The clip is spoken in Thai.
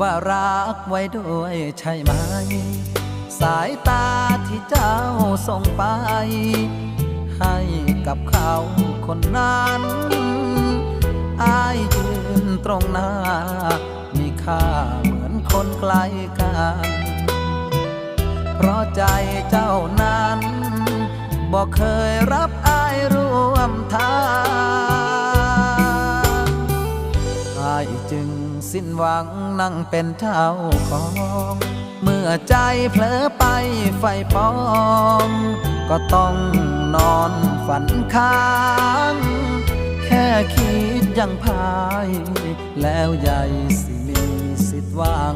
ว่ารักไว้ด้วยใช่ไหม สายตาที่เจ้าส่งไป ให้กับเขาคนนั้นอายยืนตรงหน้า มีค่าเหมือนคนไกลกัน เพราะใจเจ้านั้นบอกเคยรับอายร่วมทางอายจึง สิ้นหวังนั่งเป็นเท่าของ เมื่อใจเผลอไปไฟปอง ก็ต้องนอนฝันค้าง แค่คิดยังพาย แล้วใหญ่สิมีสิทธิ์ว่าง